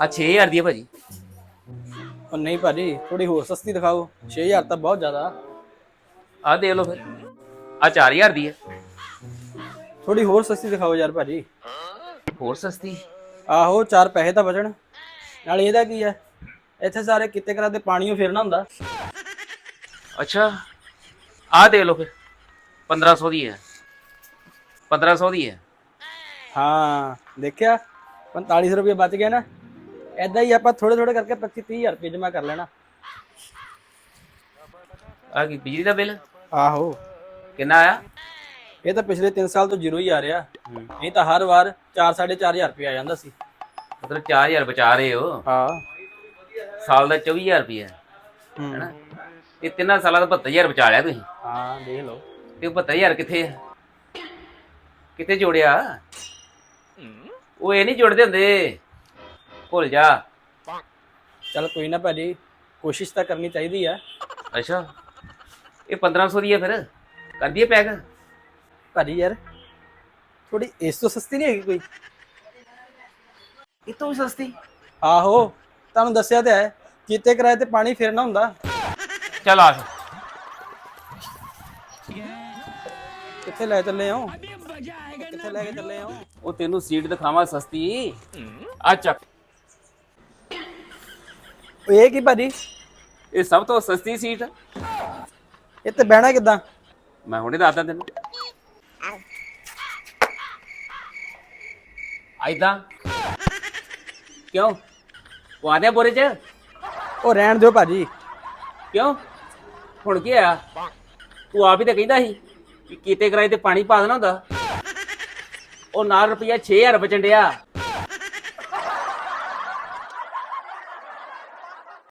ਆ 6000 ਦੀ ਹੈ ਭਾਜੀ। ਉਹ ਨਹੀਂ ਭਾਜੀ ਥੋੜੀ ਹੋਰ ਸਸਤੀ ਦਿਖਾਓ। 6000 ਤਾਂ ਬਹੁਤ ਜ਼ਿਆਦਾ। ਆ ਦੇ ਲਓ ਫਿਰ। ਆ 4000 ਦੀ ਹੈ ਥੋੜੀ ਹੋਰ ਸਸਤੀ ਦਿਖਾਓ ਯਾਰ ਭਾਜੀ। ਹੋਰ ਸਸਤੀ? ਆਹੋ ਚਾਰ ਪੈਸੇ ਤਾਂ ਬਚਣ। ਨਾਲ ਇਹਦਾ ਕੀ ਹੈ ਇੱਥੇ ਸਾਰੇ ਕਿਤੇ ਕਰਾ ਦੇ ਪਾਣੀਓ ਫੇਰਨਾ ਹੁੰਦਾ। ਅੱਛਾ। ਆ ਦੇ ਲਓ ਫਿਰ। 1500 ਦੀ ਹੈ 1500 ਦੀ ਹੈ ਹਾਂ ਦੇਖਿਆ? 4500 ਰੁਪਏ ਬਚ ਗਏ ਨਾ ਐਦਾਂ ਹੀ ਆਪਾਂ ਥੋੜੇ ਥੋੜੇ ਕਰਕੇ 25 30000 ਰੁਪਏ ਜਮਾ ਕਰ ਲੈਣਾ। ਆ ਕੀ ਬਿਜਲੀ ਦਾ ਬਿੱਲ? ਆਹੋ। ਕਿੰਨਾ ਆਇਆ? ਇਹ ਤਾਂ ਪਿਛਲੇ 3 ਸਾਲ ਤੋਂ ਜ਼ੀਰੋ ਹੀ ਆ ਰਿਹਾ। ਨਹੀਂ ਤਾਂ ਹਰ ਵਾਰ 4 4500 ਰੁਪਏ ਆ ਜਾਂਦਾ ਸੀ। ਮਤਲਬ 4000 ਬਚਾ ਰਹੇ ਹੋ। ਹਾਂ। ਸਾਲ ਦਾ 24000 ਰੁਪਏ ਹੂੰ। ਹੈਨਾ? ਇਹ ਤਿੰਨਾਂ ਸਾਲਾਂ ਦਾ 72000 ਬਚਾ ਲਿਆ ਤੁਸੀਂ। ਹਾਂ ਦੇਖ ਲਓ। ਤੇ ਉਹ 72000 ਕਿੱਥੇ ਹੈ ਕਿੱਥੇ ਜੋੜਿਆ? ਉਹ ਇਹ ਨਹੀਂ ਜੋੜਦੇ ਹੁੰਦੇ। ਭੁੱਲ ਜਾ। ਚਲ ਕੋਈ ਨਾ ਭਾਜੀ ਕੋਸ਼ਿਸ਼ ਤਾਂ ਕਰਨੀ ਚਾਹੀਦੀ ਆ। ਅੱਛਾ। ਇਹ 1500 ਦੀ ਹੈ ਫਿਰ। ਕਰ ਦਈਏ ਪੈਕ। ਭਾਜੀ ਯਾਰ ਥੋੜੀ ਇਸ ਤੋਂ ਸਸਤੀ ਨਹੀਂ ਹੈਗੀ ਕੋਈ? ਇਹ ਤੋਂ ਵੀ ਸਸਤੀ? ਆਹੋ ਤੁਹਾਨੂੰ ਦੱਸਿਆ ਤੇ ਹੈ। ਕੀਤੇ ਕਿਰਾਏ ਤੇ ਪਾਣੀ ਫੇਰਨਾ ਹੁੰਦਾ। ਚੱਲ ਆ। ਕਿੱਥੇ ਲੈ ਚੱਲੇ ਹੋ? ਕਿੱਥੇ ਲੈ ਕੇ ਚੱਲੇ ਹੋ? ਉਹ ਤੈਨੂੰ ਸੀਟ ਦਿਖਾਵਾਂ ਸਸਤੀ। ਆ ਚੱਕ। ਉਹ ਇਹ ਕੀ ਭਾਜੀ? ਇਹ ਸਭ ਤੋਂ ਸਸਤੀ ਸੀਟ। ਇਹ ਤੇ ਬਹਿਣਾ ਕਿੱਦਾਂ? ਮੈਂ ਹੁਣੇ ਦੱਸਦਾ ਤੈਨੂੰ। ਆਇਦਾ ਕਿਉਂ? ਉਹ ਆਦੇ ਬੋਰੇ ਚ? ਉਹ ਰਹਿਣ ਦਿਓ ਭਾਜੀ। ਕਿਉਂ? ਹੁਣ ਕੀ ਆ ਤੂੰ ਆਪ ਹੀ ਤਾਂ ਕਹਿੰਦਾ ਸੀ ਕਿ ਕੀਤੇ ਕਿਰਾਏ ਤੇ ਪਾਣੀ ਪਾ ਦੇਣਾ ਹੁੰਦਾ। ਉਹ ਨਾਲ ਰੁਪਈਆ 6000 ਬਚਣ ਡਿਆ।